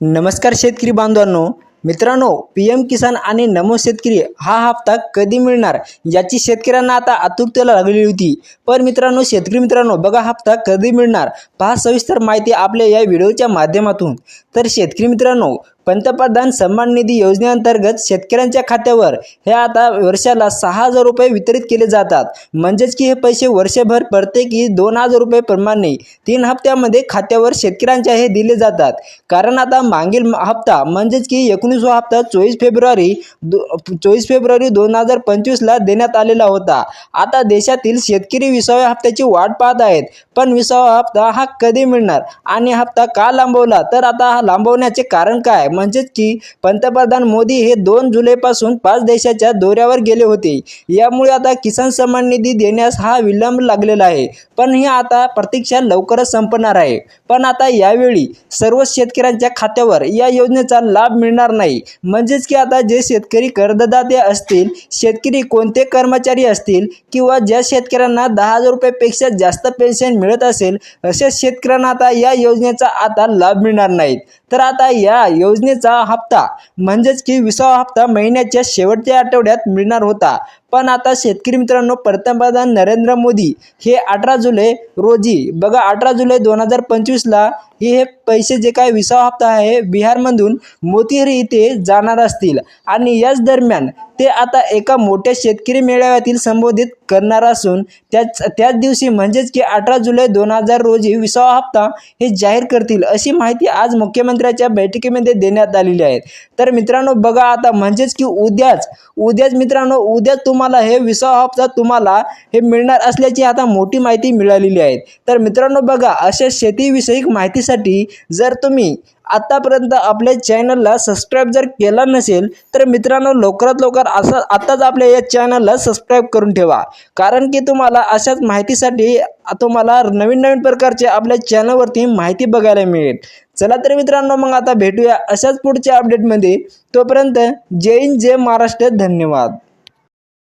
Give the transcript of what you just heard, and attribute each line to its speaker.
Speaker 1: नमस्कार शेतकरी बांधवांनो. मित्रांनो पी एम किसान आणि नमो शेतकरी हा हप्ता कधी मिळणार याची शेतकऱ्यांना आता आतुरतेला लागलेली होती. पण मित्रांनो शेतकरी मित्रांनो बघा हप्ता कधी मिळणार? पहा सविस्तर माहिती आपल्या या व्हिडिओच्या माध्यमातून. तर शेतकरी मित्रांनो पंतप्रधान सन्मान निधी योजनेअंतर्गत शेतकऱ्यांच्या खात्यावर हे आता वर्षाला सहा हजार रुपये वितरित केले जातात. म्हणजेच की हे पैसे वर्षभर प्रत्येकी दोन हजार रुपये प्रमाणे तीन हप्त्यामध्ये खात्यावर शेतकऱ्यांच्या हे दिले जातात. कारण आता मागील हप्ता म्हणजेच की एकोणीसवा हप्ता चोवीस फेब्रुवारी दो चोवीस फेब्रुवारी दोन हजार पंचवीसला देण्यात आलेला होता. आता देशातील शेतकरी विसाव्या हप्त्याची वाट पाहत आहेत. पण विसावा हप्ता हा कधी मिळणार? आणि हप्ता का लांबवला? तर आता हा लांबवण्याचे कारण काय? म्हणजेच की पंतप्रधान मोदी हे दोन जुलैपासून पाच देशाच्या दौऱ्यावर गेले होते. यामुळे आता किसान सन्मान निधी देण्यास हा विलंब लागलेला आहे. पण ही आता प्रतीक्षा लवकरच संपणार आहे. पण आता यावेळी सर्व शेतकऱ्यांच्या खात्यावर या योजनेचा लाभ मिळणार नाही. म्हणजेच की आता जे शेतकरी कर्जदाते असतील शेतकरी कोणते कर्मचारी असतील किंवा ज्या शेतकऱ्यांना दहा हजार रुपयापेक्षा जास्त पेन्शन मिळत असेल अशा शेतकऱ्यांना आता या योजनेचा आता लाभ मिळणार नाहीत. तर आता या योजनेचा हप्ता म्हणजेच की विसावा हप्ता महिन्याच्या शेवटच्या आठवड्यात मिळणार होता. पण आता शेतकरी मित्रांनो पंतप्रधान नरेंद्र मोदी हे अठरा जुलै रोजी बघा अठरा जुलै दोन हजार पंचवीसला हे पैसे जे काय विसावा हप्ता आहे बिहारमधून मोतीहारी इथे जाणार असतील. आणि याच दरम्यान ते आता एका मोठ्या शेतकरी मेळाव्यातील संबोधित करणार असून त्याच त्याच दिवशी म्हणजेच की अठरा जुलै दोन हजार रोजी विसावा हप्ता हे जाहीर करतील अशी माहिती आज मुख्यमंत्र्याच्या बैठकीमध्ये देण्यात आलेली आहे. तर मित्रांनो बघा आता म्हणजेच की उद्याच उद्याच मित्रांनो उद्या तुम्हाला हे विसावा हप्ता तुम्हाला हे मिळणार असल्याची आता मोठी माहिती मिळालेली आहे. तर मित्रांनो बघा अशा शेतीविषयक माहितीसाठी जर तुम्ही आत्तापर्यंत आपल्या चॅनलला सबस्क्राईब जर केला नसेल तर मित्रांनो लवकरात लवकर असं आत्ताच आपल्या या चॅनलला सबस्क्राईब करून ठेवा. कारण की तुम्हाला अशाच माहितीसाठी तुम्हाला नवीन नवीन प्रकारचे आपल्या चॅनलवरती माहिती बघायला मिळेल. चला तर मित्रांनो मग आता भेटूया अशाच पुढच्या अपडेटमध्ये तोपर्यंत जय हिंद जय महाराष्ट्र. धन्यवाद.